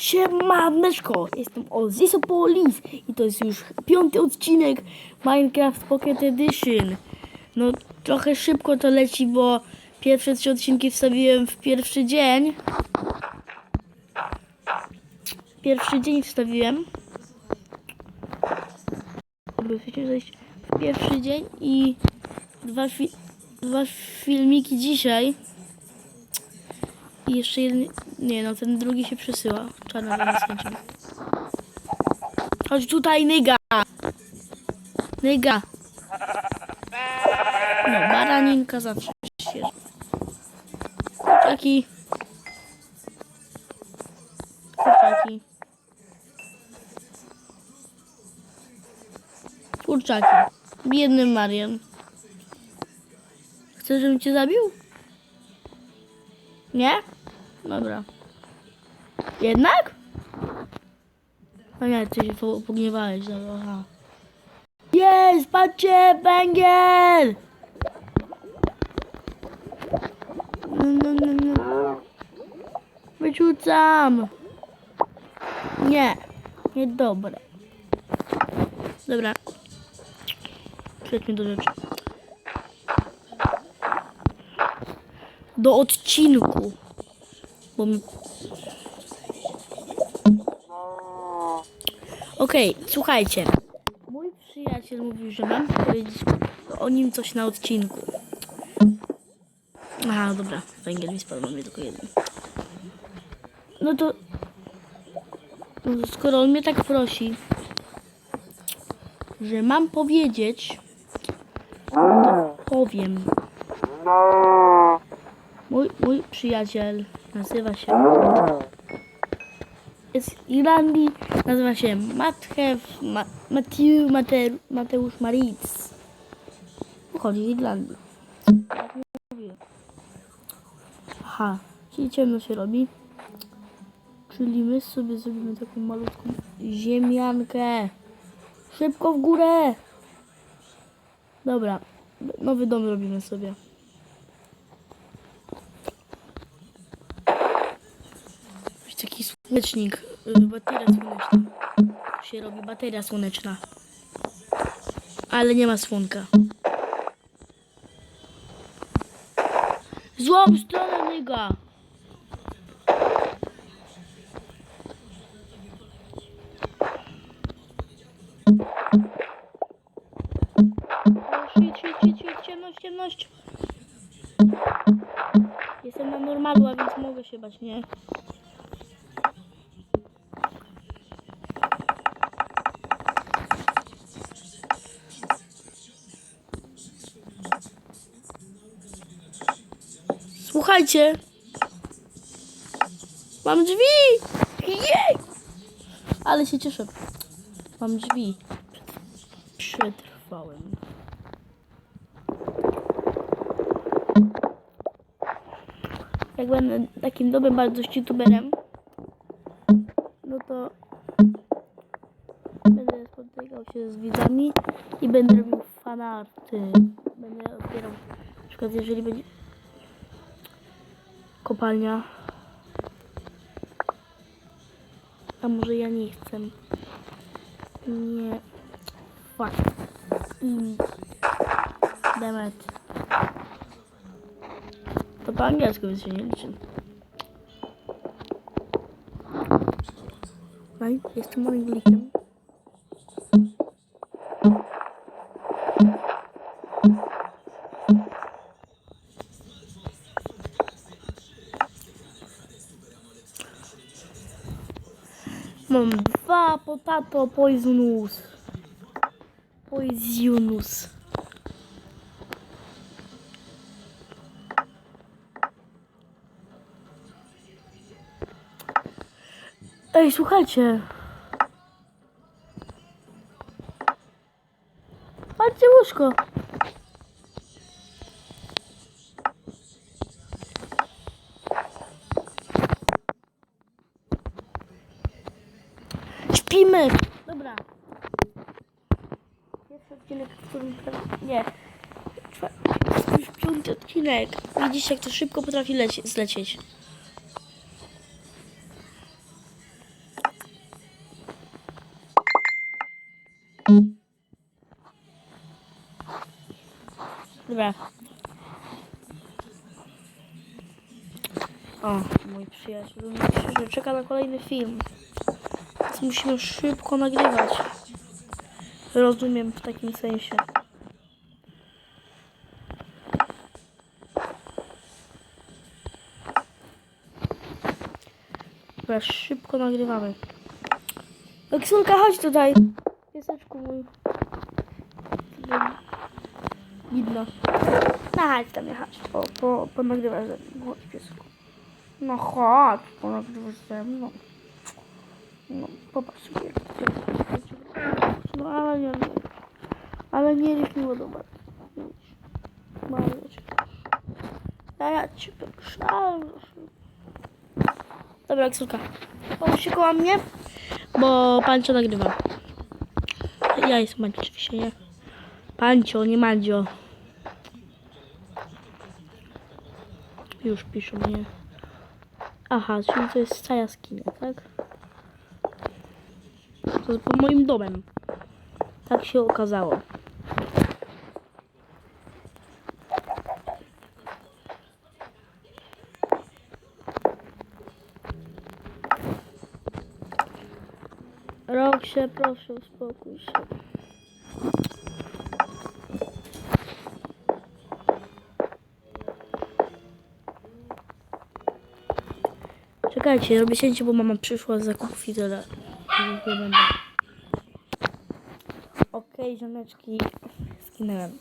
Siemaneczko, jestem Ozisopolis i to jest już piąty odcinek Minecraft Pocket Edition. No trochę szybko to leci, bo pierwsze trzy odcinki wstawiłem w pierwszy dzień. Pierwszy dzień wstawiłem. W pierwszy dzień i dwa, fi- dwa filmiki dzisiaj. I jeszcze jeden. Nie no, ten drugi się przesyła. Czarna skończymy. Chodź tutaj, nyga! Nyga! No, baraninka zawsze świeża. Kurczaki. Kurczaki. Kurczaki. Biedny Marian. Chcesz, żebym cię zabił? Nie? Dobra. Jednak? No nie, ty się po- pogniewałeś, dobra, aha. Jest, patrzcie, węgiel! No, no, no, no. Wyrzucam. Nie, niedobre. Dobra. Przejdźmy do rzeczy. Do odcinku. Bo. Okej, słuchajcie. Mój przyjaciel mówił, że mam powiedzieć o nim coś na odcinku. Aha, dobra. Węgiel mi spadł, mamy tylko jeden. No to... No to skoro on mnie tak prosi, że mam powiedzieć, no to powiem. Mój, mój przyjaciel nazywa się. Z Irlandii, nazywa się Matthew, Ma, Matthew Mate, Mateusz Maritz. Pochodzi z Irlandii. Aha, czyli ciemno się robi. Czyli my sobie zrobimy taką malutką ziemiankę. Szybko w górę! Dobra, nowy dom robimy sobie. Taki słonecznik, y, bateria słoneczna. Tu się robi bateria słoneczna. Ale nie ma słonka. Złą stronę shit, ciemność, ciemność. Jestem na normalu, a więc mogę się bać, nie? Słuchajcie. Mam drzwi. Jej! Ale się cieszę. Mam drzwi. Przetrwałem. Jak będę takim dobrym bardzo youtuberem, no to będę spotykał się z widzami i będę robił fanarty. Będę otwierał, na przykład jeżeli będzie kopalnia, a może ja nie chcę. Nie. Fuck. Mm. Demet. To po angielsku więc się nie liczy. No i jestem Anglikiem. Potato poisonous. Poisonous. Ej, słuchajcie. Patrzcie łóżko. Śpimy! Dobra. Pierwszy odcinek, w którym... Nie. Już piąty odcinek. Widzicie, jak to szybko potrafi lecie, zlecieć. Dobra. O, mój przyjaciel, że czeka na kolejny film. Musimy szybko nagrywać. Rozumiem w takim sensie. Dobra, szybko nagrywamy. Eksulka, chodź tutaj. Pieseczku mój. Widno. No chodź tam jechać. Po, po, ponagrywasz ze mną. Chodź piesku. No chodź, ponagrywasz ze mną. Popatrz sobie. No ale nie, nie. Ale nie jest miło dobra. Bardzo cię proszę. A ja cię proszę. Dobra, Eksulka. Pomóż się koło mnie, bo Pancio nagrywa. Ja jestem Mancio oczywiście, nie? Pancio, nie Mandzio. Już piszą mnie. Aha, czyli to jest cała jaskinia, tak? To jest pod moim domem. Tak się okazało. Rok się, proszę, uspokój się. Czekajcie, robię cięcie, bo mama przyszła z zakupów i tyle. Nie będę. Okej, ziomeczki, skinęłem.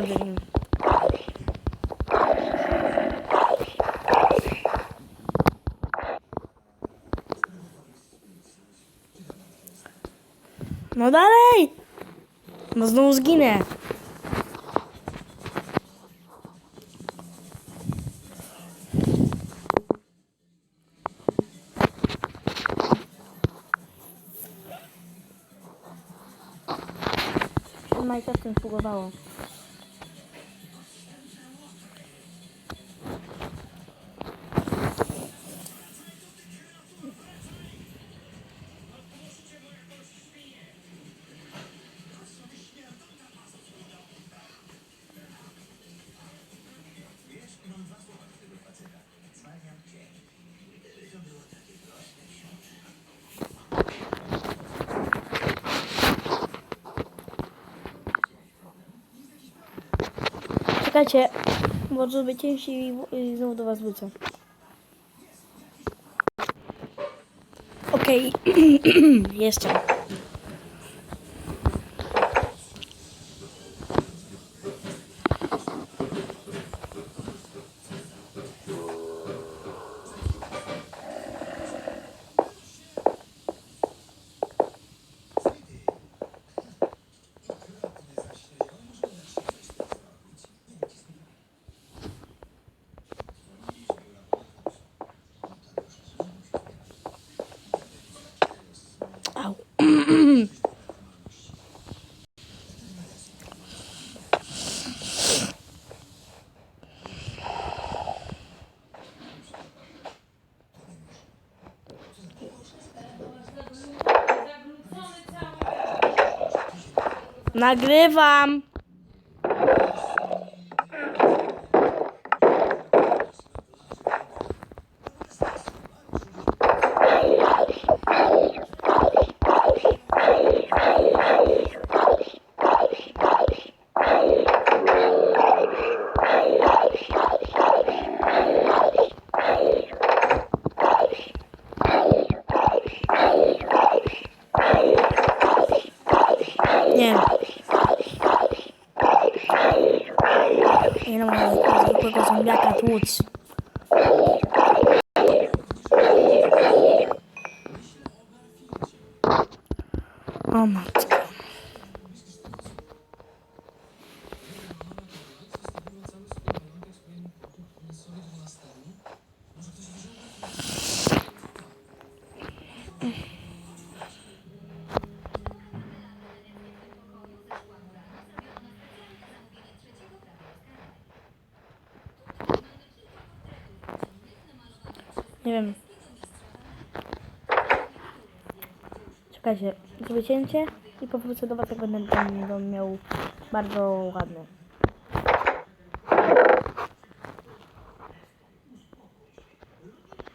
Naprawdę. No dalej! No znowu zginę. Minecraftem spróbowało. Czekajcie, bo zrobię cięcie i, znowu do was wrócę. Okej, jestem. Nagrywam. помочь. Oh my Nie wiem. Czekajcie, zrobię cięcie i powrócę do was, jak będę, miał bardzo ładne.